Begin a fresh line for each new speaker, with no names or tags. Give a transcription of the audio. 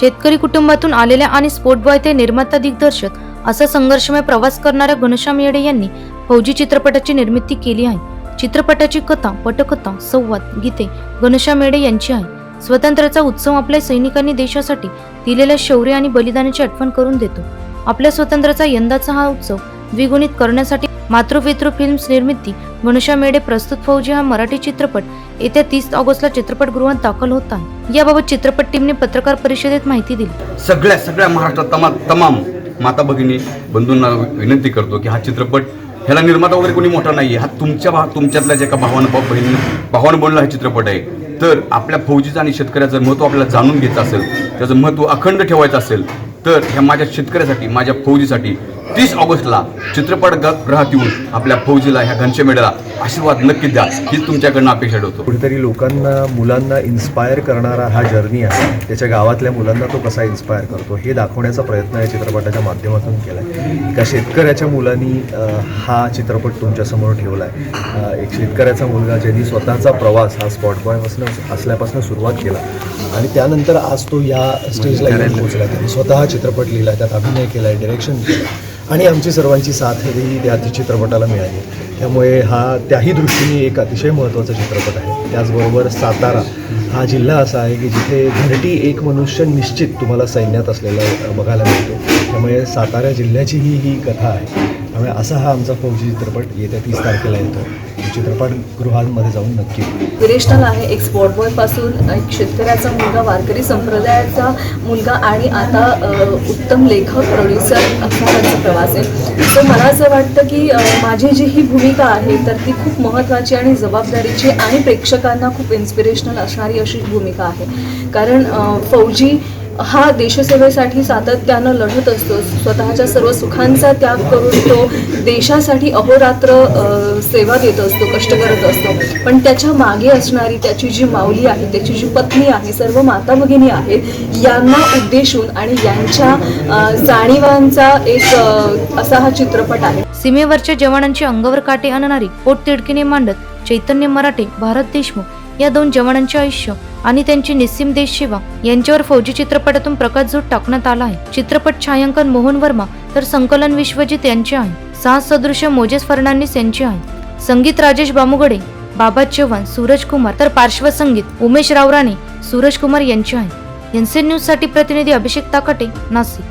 शेतकरी कुटुंबातून आलेल्या आणि स्पोर्ट बॉय ते निर्माता दिग्दर्शक असा संघर्षमय प्रवास करणाऱ्या घनश्याम येडे यांनी फौजी चित्रपटाची निर्मिती केली आहे. चित्रपटाची कथा पटकथा संवाद गीते घनश्याम येडे यांची आहे. स्वातंत्र्याचा उत्सव आपल्या सैनिकांनी देशासाठी दिलेल्या शौर्य आणि बलिदानाची आठवण करून देतो. आपल्या स्वातंत्र्याचा यंदाचा हा उत्सव द्विगुणित करण्यासाठी मातृपितृ फिल्म्स निर्मिती घनश्याम येडे प्रस्तुत फौजी हा मराठी चित्रपट येत्या तीस ऑगस्टला चित्रपटगृहात दाखल होत आहे याबाबत चित्रपट टीमने पत्रकार परिषदेत माहिती दिली.
सगळ्या सगळ्या महाराष्ट्रात तमाम तमाम माता भगिनी बंधूंना विनंती करतो की हा चित्रपट ह्याला निर्माता वगैरे कोणी मोठा नाही आहे हा तुमच्या भा तुमच्यातल्या जे का भावानं भाऊ बहिणी भावानं बनला हा चित्रपट आहे. तर आपल्या फौजीचं आणि शेतकऱ्याचं महत्त्व आपल्याला जाणून घ्यायचं असेल त्याचं महत्त्व अखंड ठेवायचं असेल तर ह्या माझ्या शेतकऱ्यासाठी माझ्या फौजीसाठी तीस ऑगस्टला चित्रपट ग्रहात येऊन आपल्या फौजीला ह्या घनशेमेड्याला आशीर्वाद नक्की द्या. हीच तुमच्याकडनं अपेक्षा ठेवतो.
कुठेतरी लोकांना मुलांना इन्स्पायर करणारा हा जर्नी आहे. त्याच्या गावातल्या मुलांना तो कसा इन्स्पायर करतो हे दाखवण्याचा प्रयत्न या चित्रपटाच्या माध्यमातून केला आहे एका शेतकऱ्याच्या मुलांनी हा चित्रपट तुमच्यासमोर ठेवला आहे एक शेतकऱ्याचा मुलगा ज्यांनी स्वतःचा प्रवास हा स्पॉट बॉयपासून असल्यापासून सुरुवात केला. आणि त्यानंतर आज तो या स्टेजला पोहोचला. त्यांनी स्वतः चित्रपट लिहिला त्यात अभिनय केला आहे डिरेक्शन केलं आणि आमची सर्वांची साथ ही त्या चित्रपटाला मिळाली. त्यामुळे हा त्याही दृष्टीने एक अतिशय महत्त्वाचा चित्रपट आहे. त्याचबरोबर सातारा हा जिल्हा असा आहे की जिथे घरटी एक मनुष्य निश्चित तुम्हाला सैन्यात असलेला बघायला मिळतो. त्यामुळे सातारा जिल्ह्याचीही ही कथा आहे. त्यामुळे असा हा आमचा फौजी चित्रपट येत्या तीस तारखेला येतो चित्रपटगृहांमध्ये जाऊन नक्की
विरेशनल आहे एक स्पॉट बॉयपासून एक शेतकऱ्याचा मुलगा वारकरी संप्रदायाचा मुलगा आणि आता उत्तम लेखक प्रोड्युसर असणाराचा प्रवास आहे. सो मला असं वाटतं की माझी जी ही भूमिका आहे तर ती खूप महत्त्वाची आणि जबाबदारीची आणि प्रेक्षकांना खूप इन्स्पिरेशनल असणारी अशी भूमिका आहे. कारण फौजी हा देशसेवेसाठी सातत्यानं लढत असतो. स्वतःच्या सर्व सुखांचा त्याग करून तो देशासाठी अहोरात्र सेवा देत असतो कष्ट करत असतो. पण त्याच्यामागे असणारी त्याची जी माऊली आहे त्याची जी पत्नी आहे सर्व माता भगिनी आहेत यांना उद्देशून आणि यांच्या जाणीवांचा एक असा हा चित्रपट आहे.
सीमेवरच्या जवानांची अंगावर काटे आणणारी पोट तिडकीने मांडत चैतन्य मराठे भारत देशमुख या दोन जवानांचे आयुष्य आणि त्यांची निस्सीम देश सेवा यांच्यावर फौजी चित्रपटातून प्रकाशझोत टाकण्यात आला आहे. चित्रपट छायांकन मोहन वर्मा तर संकलन विश्वजित यांचे आहे. साहस सदृश्य मोजेस फर्नांडिस यांचे आहे. संगीत राजेश बामुगडे बाबा चव्हाण सूरज कुमार तर पार्श्वसंगीत उमेश रावराणे सूरज कुमार यांचे आहे. एनसी न्यूजसाठी प्रतिनिधी अभिषेक ताकटे नाशिक.